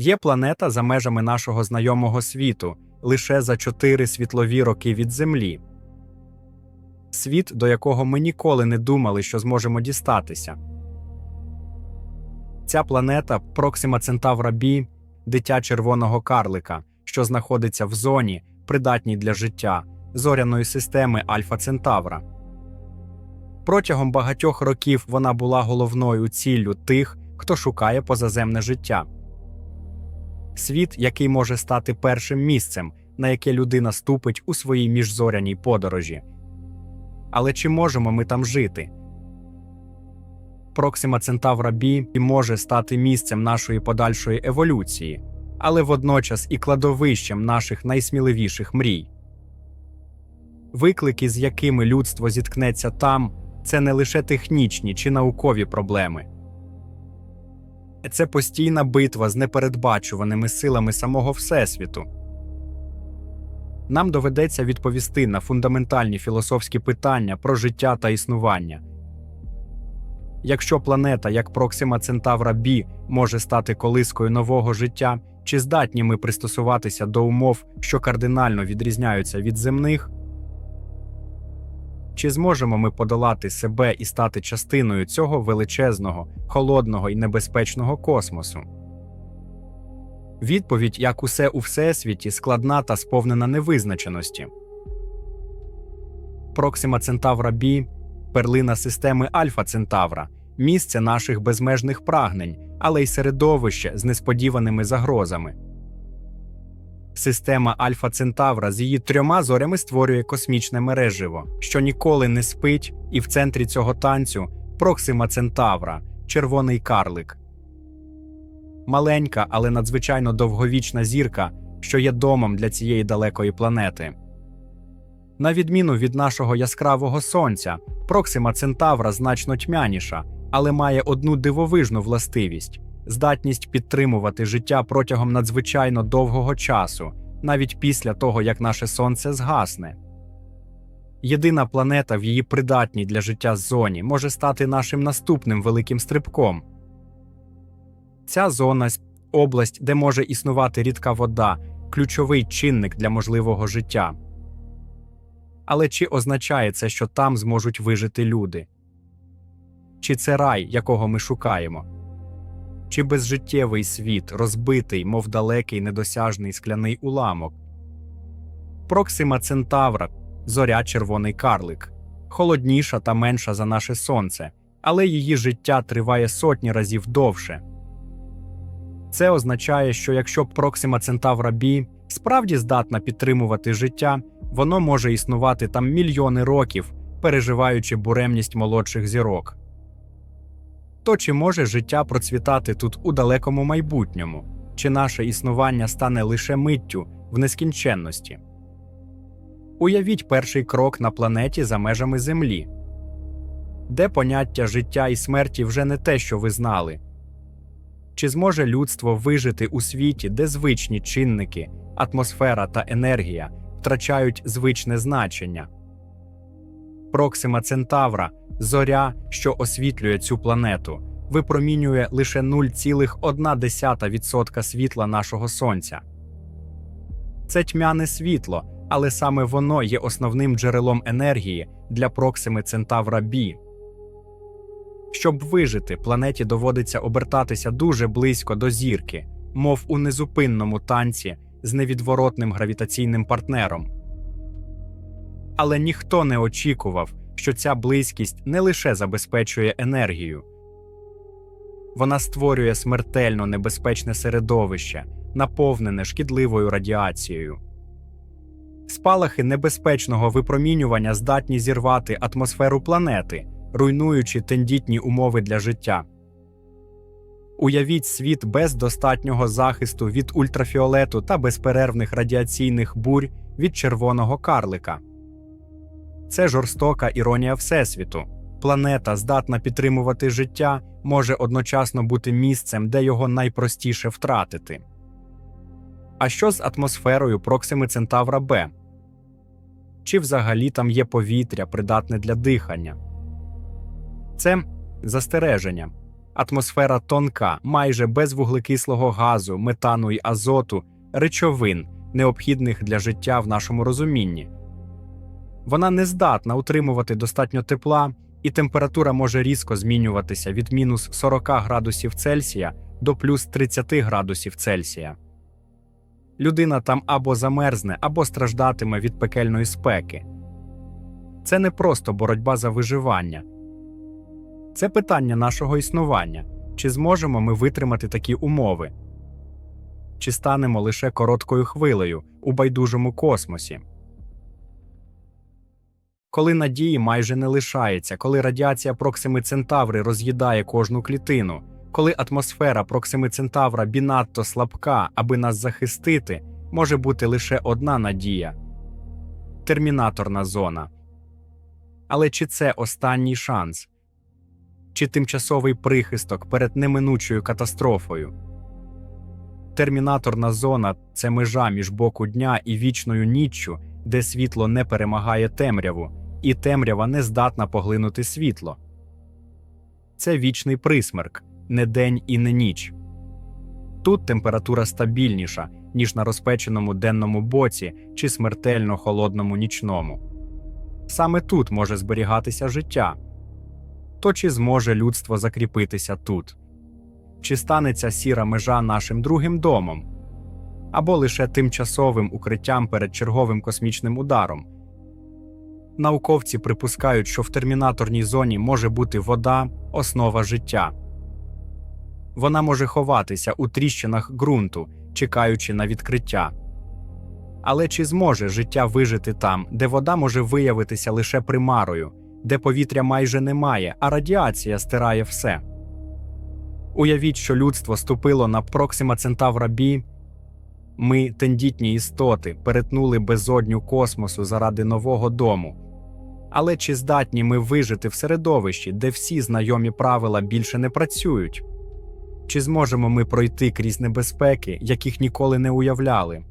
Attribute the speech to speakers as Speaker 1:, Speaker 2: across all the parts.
Speaker 1: Є планета за межами нашого знайомого світу лише за 4 світлові роки від Землі. Світ, до якого ми ніколи не думали, що зможемо дістатися. Ця планета Проксима Центавра Бі, дитя червоного карлика, що знаходиться в зоні, придатній для життя, зоряної системи Альфа Центавра. Протягом багатьох років вона була головною ціллю тих, хто шукає позаземне життя. Світ, який може стати першим місцем, на яке людина ступить у своїй міжзоряній подорожі. Але чи можемо ми там жити? Проксима Центавра Бі може стати місцем нашої подальшої еволюції, але водночас і кладовищем наших найсміливіших мрій. Виклики, з якими людство зіткнеться там, це не лише технічні чи наукові проблеми. Це постійна битва з непередбачуваними силами самого Всесвіту. Нам доведеться відповісти на фундаментальні філософські питання про життя та існування. Якщо планета, як Проксима Центавра Бі, може стати колискою нового життя, чи здатні ми пристосуватися до умов, що кардинально відрізняються від земних? Чи зможемо ми подолати себе і стати частиною цього величезного, холодного і небезпечного космосу? Відповідь, як усе у всесвіті, складна та сповнена невизначеності. Проксима Центавра Бі перлина системи Альфа Центавра, місце наших безмежних прагнень, але й середовище з несподіваними загрозами. Система Альфа Центавра з її трьома зорями створює космічне мереживо, що ніколи не спить, і в центрі цього танцю Проксима Центавра, червоний карлик. Маленька, але надзвичайно довговічна зірка, що є домом для цієї далекої планети. На відміну від нашого яскравого сонця, Проксима Центавра значно тьмяніша, але має одну дивовижну властивість здатність підтримувати життя протягом надзвичайно довгого часу, навіть після того, як наше сонце згасне. Єдина планета в її придатній для життя зоні може стати нашим наступним великим стрибком. Ця зона область, де може існувати рідка вода, ключовий чинник для можливого життя. Але чи означає це, що там зможуть вижити люди? Чи це рай, якого ми шукаємо? Чи безжиттєвий світ, розбитий, мов далекий недосяжний скляний уламок? Проксима Центавра, зоря червоний карлик, холодніша та менша за наше сонце, але її життя триває сотні разів довше. Це означає, що якщо Проксима Центавра Бі справді здатна підтримувати життя, воно може існувати там мільйони років, переживаючи буремність молодших зірок. То чи може життя процвітати тут у далекому майбутньому, чи наше існування стане лише миттю в нескінченності? Уявіть перший крок на планеті за межами Землі, де поняття життя і смерті вже не те, що ви знали. Чи зможе людство вижити у світі, де звичні чинники, атмосфера та енергія втрачають звичне значення? Проксима Центавра, зоря, що освітлює цю планету, випромінює лише 0,1% світла нашого сонця. Це тьмяне світло, але саме воно є основним джерелом енергії для Проксими Центавра Бі. Щоб вижити, планеті доводиться обертатися дуже близько до зірки, мов у незупинному танці з невідворотним гравітаційним партнером. Але ніхто не очікував, що ця близькість не лише забезпечує енергію, вона створює смертельно небезпечне середовище, наповнене шкідливою радіацією. Спалахи небезпечного випромінювання здатні зірвати атмосферу планети, руйнуючи тендітні умови для життя. Уявіть світ без достатнього захисту від ультрафіолету та безперервних радіаційних бурь від червоного карлика. Це жорстока іронія Всесвіту. Планета, здатна підтримувати життя, може одночасно бути місцем, де його найпростіше втратити. А що з атмосферою Проксими Центавра Б? Чи взагалі там є повітря, придатне для дихання? Це застереження. Атмосфера тонка, майже без вуглекислого газу, метану й азоту, речовин, необхідних для життя в нашому розумінні. Вона не здатна утримувати достатньо тепла, і температура може різко змінюватися від мінус 40 градусів Цельсія до плюс 30 градусів Цельсія. Людина там або замерзне, або страждатиме від пекельної спеки. Це не просто боротьба за виживання, це питання нашого існування. Чи зможемо ми витримати такі умови? Чи станемо лише короткою хвилею у байдужому космосі? Коли надії майже не лишається, коли радіація Проксими Центаври роз'їдає кожну клітину, коли атмосфера Проксими Центавра бінадто слабка, аби нас захистити, може бути лише одна надія термінаторна зона. Але чи це останній шанс? Чи тимчасовий прихисток перед неминучою катастрофою? Термінаторна зона це межа між боку дня і вічною ніччю, де світло не перемагає темряву, і темрява не здатна поглинути світло. Це вічний присмерк, не день і не ніч. Тут температура стабільніша, ніж на розпеченому денному боці чи смертельно холодному нічному. Саме тут може зберігатися життя. То чи зможе людство закріпитися тут? Чи станеться сіра межа нашим другим домом? Або лише тимчасовим укриттям перед черговим космічним ударом? Науковці припускають, що в термінаторній зоні може бути вода, основа життя. Вона може ховатися у тріщинах ґрунту, чекаючи на відкриття. Але чи зможе життя вижити там, де вода може виявитися лише примарою, де повітря майже немає, а радіація стирає все? Уявіть, що людство ступило на Проксима Центавра Бі. Ми, тендітні істоти, перетнули безодню космосу заради нового дому. Але чи здатні ми вижити в середовищі, де всі знайомі правила більше не працюють? Чи зможемо ми пройти крізь небезпеки, яких ніколи не уявляли?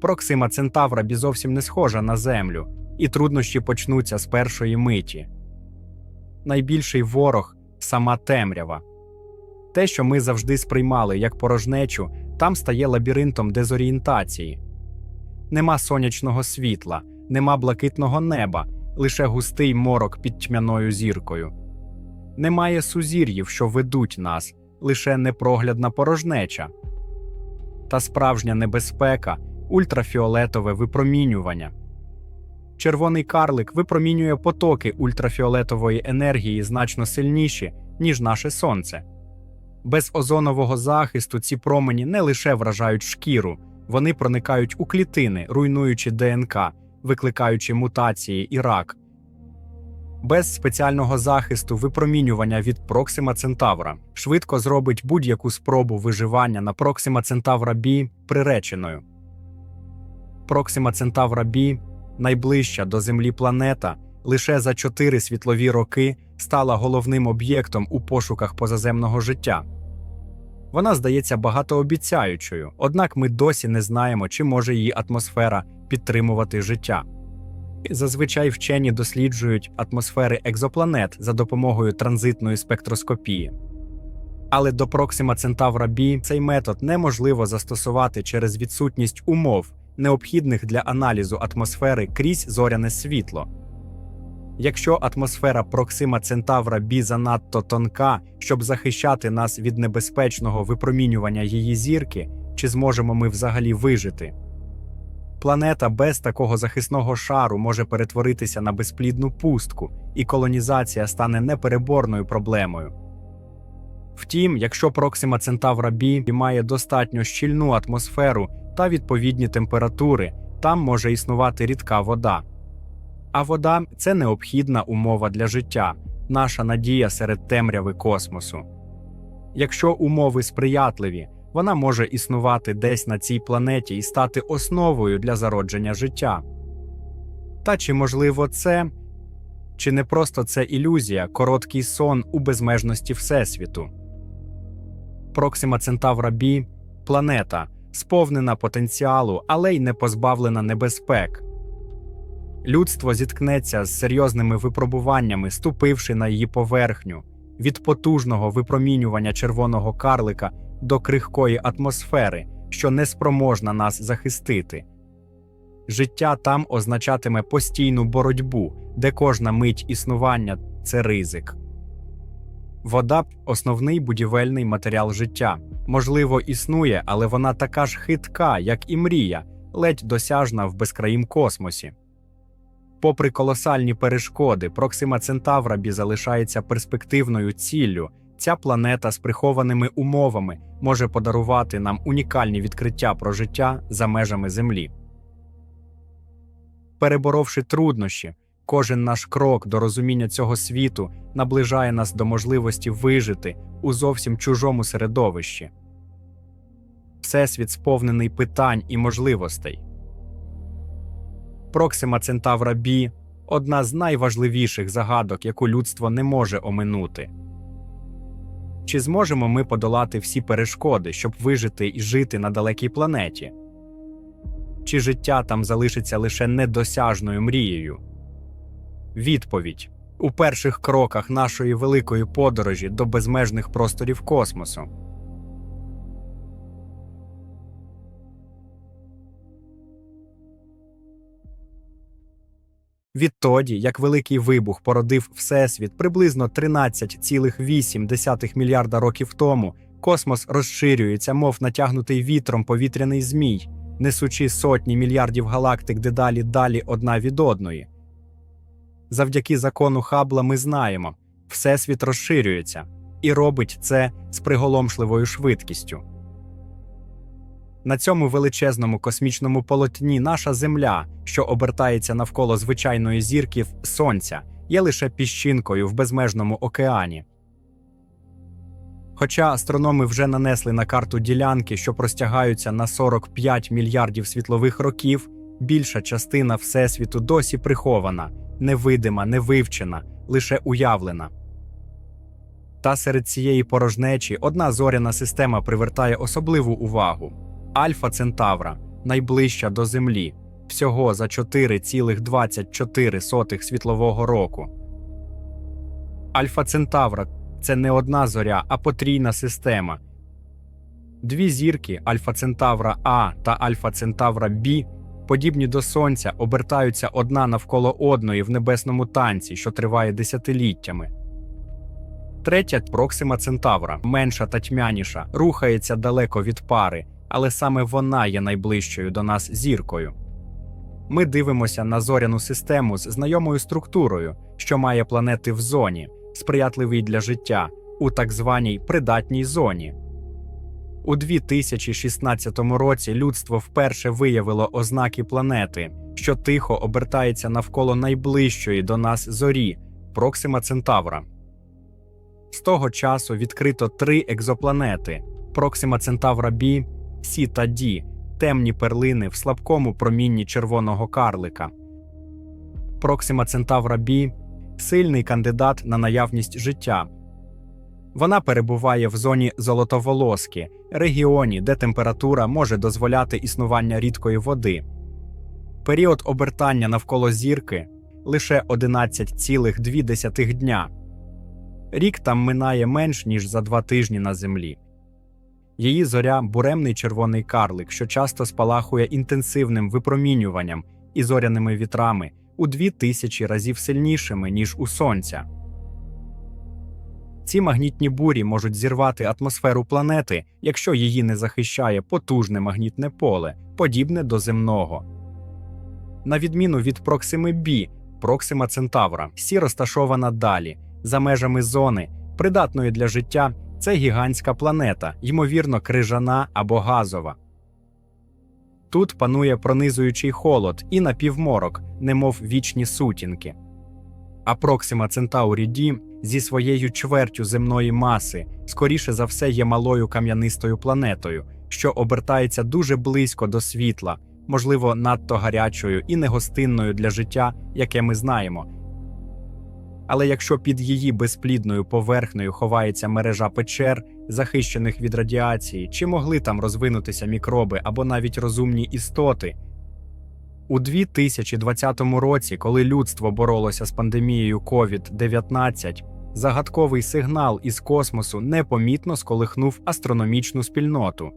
Speaker 1: Проксима Центавра бі зовсім не схожа на Землю, і труднощі почнуться з першої миті. Найбільший ворог сама темрява. Те, що ми завжди сприймали як порожнечу, там стає лабіринтом дезорієнтації. Нема сонячного світла, нема блакитного неба, лише густий морок під тьмяною зіркою. Немає сузір'їв, що ведуть нас, лише непроглядна порожнеча. Та справжня небезпека ультрафіолетове випромінювання. Червоний карлик випромінює потоки ультрафіолетової енергії значно сильніші, ніж наше сонце. Без озонового захисту ці промені не лише вражають шкіру, вони проникають у клітини, руйнуючи ДНК, викликаючи мутації і рак. Без спеціального захисту випромінювання від Проксима Центавра швидко зробить будь-яку спробу виживання на Проксима Центавра Бі приреченою. Проксима Центавра Бі, найближча до Землі планета, лише за 4 світлові роки стала головним об'єктом у пошуках позаземного життя. Вона здається багатообіцяючою, однак ми досі не знаємо, чи може її атмосфера підтримувати життя. Зазвичай вчені досліджують атмосфери екзопланет за допомогою транзитної спектроскопії. Але до Проксима Центавра Бі цей метод неможливо застосувати через відсутність умов, необхідних для аналізу атмосфери крізь зоряне світло. Якщо атмосфера Проксима Центавра Бі занадто тонка, щоб захищати нас від небезпечного випромінювання її зірки, чи зможемо ми взагалі вижити? Планета без такого захисного шару може перетворитися на безплідну пустку, і колонізація стане непереборною проблемою. Втім, якщо Проксима Центавра Бі має достатньо щільну атмосферу та відповідні температури, там може існувати рідка вода. А вода це необхідна умова для життя, наша надія серед темряви космосу. Якщо умови сприятливі, вона може існувати десь на цій планеті і стати основою для зародження життя. Та чи можливо це, чи не просто це ілюзія, короткий сон у безмежності Всесвіту? Проксима Центавра Бі планета, сповнена потенціалу, але й не позбавлена небезпек. Людство зіткнеться з серйозними випробуваннями, ступивши на її поверхню, від потужного випромінювання червоного карлика до крихкої атмосфери, що неспроможна нас захистити. Життя там означатиме постійну боротьбу, де кожна мить існування це ризик. Вода основний будівельний матеріал життя. Можливо, існує, але вона така ж хитка, як і мрія, ледь досяжна в безкраїм космосі. Попри колосальні перешкоди, Проксима Центаврабі залишається перспективною ціллю. Ця планета з прихованими умовами може подарувати нам унікальні відкриття про життя за межами Землі. Переборовши труднощі, кожен наш крок до розуміння цього світу наближає нас до можливості вижити у зовсім чужому середовищі. Всесвіт сповнений питань і можливостей. Проксима Центавра Бі одна з найважливіших загадок, яку людство не може оминути. Чи зможемо ми подолати всі перешкоди, щоб вижити і жити на далекій планеті? Чи життя там залишиться лише недосяжною мрією? Відповідь у перших кроках нашої великої подорожі до безмежних просторів космосу. Відтоді, як великий вибух породив Всесвіт приблизно 13,8 мільярда років тому, космос розширюється, мов натягнутий вітром повітряний змій, несучи сотні мільярдів галактик дедалі далі одна від одної. Завдяки закону Хаббла ми знаємо, Всесвіт розширюється і робить це з приголомшливою швидкістю. На цьому величезному космічному полотні наша Земля, що обертається навколо звичайної зірки Сонця, є лише піщинкою в безмежному океані. Хоча астрономи вже нанесли на карту ділянки, що простягаються на 45 мільярдів світлових років, більша частина Всесвіту досі прихована, невидима, невивчена, лише уявлена. Та серед цієї порожнечі одна зоряна система привертає особливу увагу. Альфа Центавра найближча до Землі, всього за 4,24 світлового року. Альфа Центавра це не одна зоря, а потрійна система. Дві зірки Альфа Центавра А та Альфа Центавра Б, подібні до Сонця, обертаються одна навколо одної в небесному танці, що триває десятиліттями. Третя Проксима Центавра, менша та тьмяніша, рухається далеко від пари але саме вона є найближчою до нас зіркою. Ми дивимося на зоряну систему з знайомою структурою, що має планети в зоні, сприятливій для життя, у так званій придатній зоні. У 2016 році людство вперше виявило ознаки планети, що тихо обертається навколо найближчої до нас зорі Проксима Центавра. З того часу відкрито три екзопланети Проксима Центавра Бі, Сі та Ді, темні перлини в слабкому промінні червоного карлика. Проксима Центавра Бі сильний кандидат на наявність життя. Вона перебуває в зоні золотоволоски, регіоні, де температура може дозволяти існування рідкої води. Період обертання навколо зірки лише 11,2 дня. Рік там минає менш ніж за два тижні на землі. Її зоря буремний червоний карлик, що часто спалахує інтенсивним випромінюванням і зоряними вітрами у дві тисячі разів сильнішими, ніж у сонця. Ці магнітні бурі можуть зірвати атмосферу планети, якщо її не захищає потужне магнітне поле, подібне до земного. На відміну від Проксими Бі, Проксима Центавра, Сі розташована далі, за межами зони, придатної для життя це гігантська планета, ймовірно, крижана або газова. Тут панує пронизуючий холод і напівморок, немов вічні сутінки. А Проксима Центаурі Ді зі своєю чвертю земної маси, скоріше за все, є малою кам'янистою планетою, що обертається дуже близько до світла, можливо, надто гарячою і негостинною для життя, яке ми знаємо. Але якщо під її безплідною поверхнею ховається мережа печер, захищених від радіації, чи могли там розвинутися мікроби або навіть розумні істоти? У 2020 році, коли людство боролося з пандемією COVID-19, загадковий сигнал із космосу непомітно сколихнув астрономічну спільноту.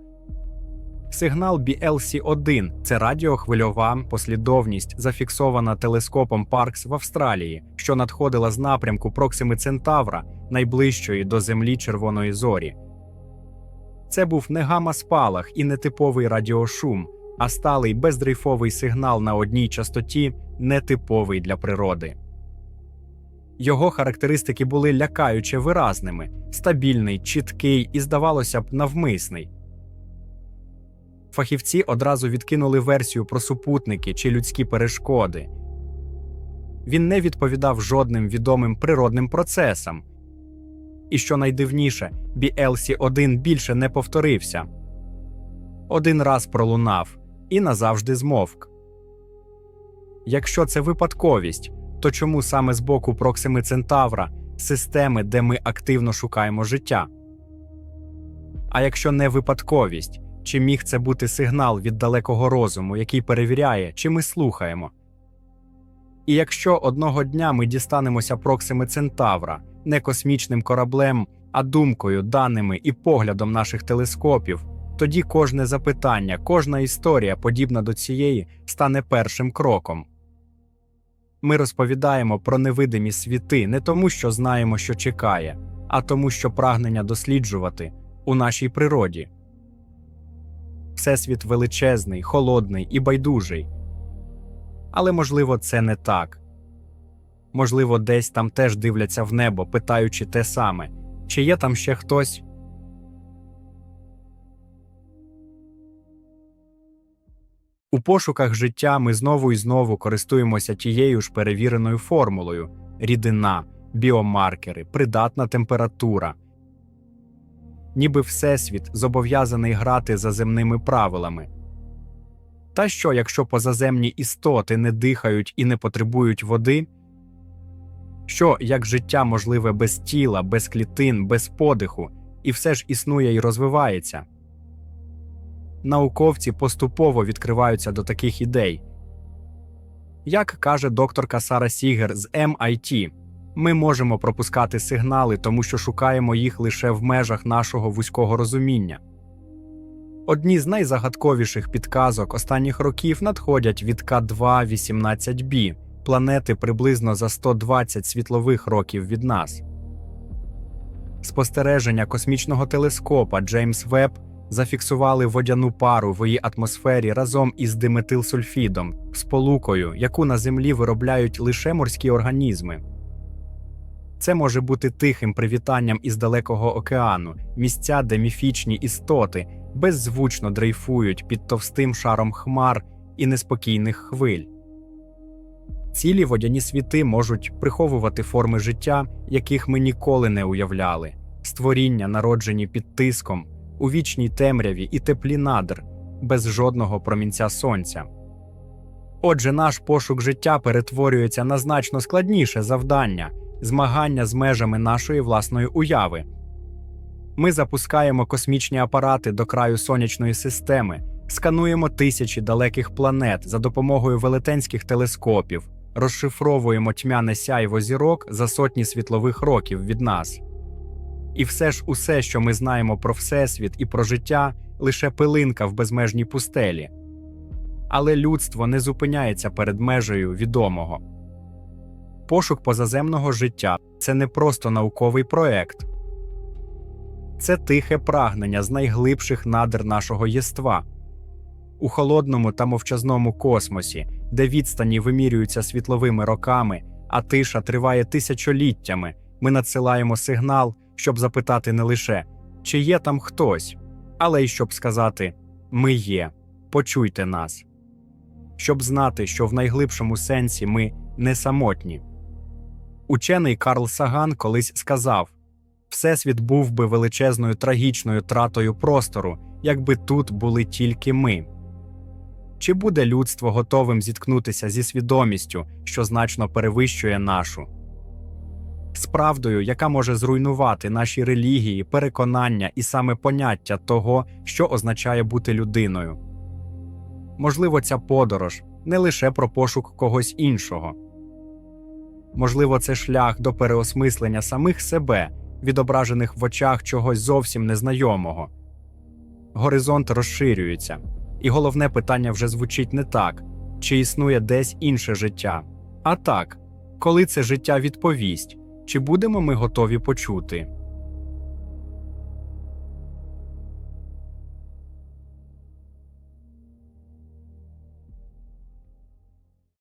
Speaker 1: Сигнал BLC-1 – це радіохвильова послідовність, зафіксована телескопом Паркс в Австралії, що надходила з напрямку Проксими Центавра, найближчої до Землі Червоної зорі. Це був не гамма-спалах і не типовий радіошум, а сталий бездрейфовий сигнал на одній частоті, нетиповий для природи. Його характеристики були лякаюче виразними, стабільний, чіткий і, здавалося б, навмисний. Фахівці одразу відкинули версію про супутники чи людські перешкоди. Він не відповідав жодним відомим природним процесам. І що найдивніше, BLC-1 більше не повторився. Один раз пролунав і назавжди змовк. Якщо це випадковість, то чому саме з боку Проксими Центавра, системи, де ми активно шукаємо життя? А якщо не випадковість, чи міг це бути сигнал від далекого розуму, який перевіряє, чи ми слухаємо? І якщо одного дня ми дістанемося Проксими Центавра, не космічним кораблем, а думкою, даними і поглядом наших телескопів, тоді кожне запитання, кожна історія, подібна до цієї, стане першим кроком. Ми розповідаємо про невидимі світи не тому, що знаємо, що чекає, а тому, що прагнення досліджувати у нашій природі. Всесвіт величезний, холодний і байдужий. Але, можливо, це не так. Можливо, десь там теж дивляться в небо, питаючи те саме, чи є там ще хтось. У пошуках життя ми знову і знову користуємося тією ж перевіреною формулою: рідина, біомаркери, придатна температура. Ніби Всесвіт зобов'язаний грати за земними правилами. Та що, якщо позаземні істоти не дихають і не потребують води? Що як життя можливе без тіла, без клітин, без подиху, і все ж існує і розвивається? Науковці поступово відкриваються до таких ідей. Як каже докторка Сара Сігер з MIT, ми можемо пропускати сигнали, тому що шукаємо їх лише в межах нашого вузького розуміння. Одні з найзагадковіших підказок останніх років надходять від К2-18b, планети приблизно за 120 світлових років від нас. Спостереження космічного телескопа Джеймс Веб зафіксували водяну пару в її атмосфері разом із диметилсульфідом, сполукою, яку на Землі виробляють лише морські організми. Це може бути тихим привітанням із далекого океану, місця, де міфічні істоти беззвучно дрейфують під товстим шаром хмар і неспокійних хвиль. Цілі водяні світи можуть приховувати форми життя, яких ми ніколи не уявляли, створіння, народжені під тиском, у вічній темряві і теплі надр, без жодного промінця сонця. Отже, наш пошук життя перетворюється на значно складніше завдання змагання з межами нашої власної уяви. Ми запускаємо космічні апарати до краю сонячної системи, скануємо тисячі далеких планет за допомогою велетенських телескопів, розшифровуємо тьмяне сяйво зірок за сотні світлових років від нас. І все ж усе, що ми знаємо про Всесвіт і про життя, лише пилинка в безмежній пустелі. Але людство не зупиняється перед межею відомого. Пошук позаземного життя це не просто науковий проект, це тихе прагнення з найглибших надр нашого єства. У холодному та мовчазному космосі, де відстані вимірюються світловими роками, а тиша триває тисячоліттями, ми надсилаємо сигнал, щоб запитати не лише, чи є там хтось, але й щоб сказати Ми є, почуйте нас, щоб знати, що в найглибшому сенсі ми не самотні. Учений Карл Саган колись сказав Всесвіт був би величезною трагічною тратою простору, якби тут були тільки ми. Чи буде людство готовим зіткнутися зі свідомістю, що значно перевищує нашу? З правдою, яка може зруйнувати наші релігії, переконання і саме поняття того, що означає бути людиною? Можливо, ця подорож не лише про пошук когось іншого, Можливо, це шлях до переосмислення самих себе, відображених в очах чогось зовсім незнайомого. Горизонт розширюється, і головне питання вже звучить не так, чи існує десь інше життя, а так, коли це життя відповість, чи будемо ми готові почути.